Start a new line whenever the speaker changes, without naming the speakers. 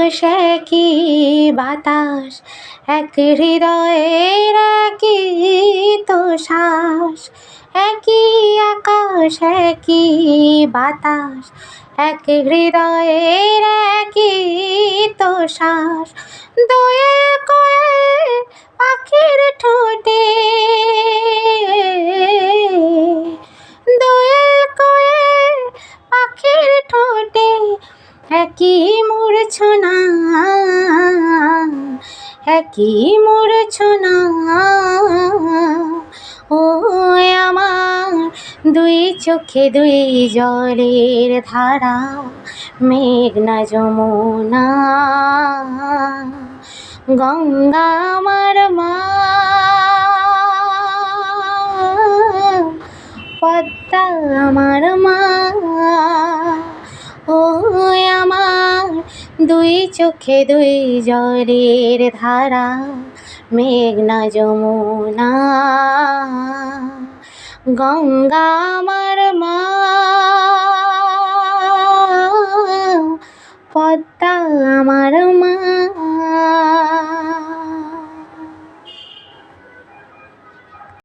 আকাশ একই বাতাস? এক হৃদয়ের একই তো শ্বাস। একই আকাশ, একই বাতাস। এক হৃদয়ের একই তো শ্বাস। দয়ে কয়ে পাখির একই মূর্ছনা একই মূর্ছনা ও আমার দুই চোখে দুই জলের ধারা, মেঘনা যমুনা। গঙ্গা আমার মা। পদ্মা আমার মা। দুই চোখে দুই জলের ধারা মেঘনা যমুনা। গঙ্গা আমার মা পদ্মা আমার মা।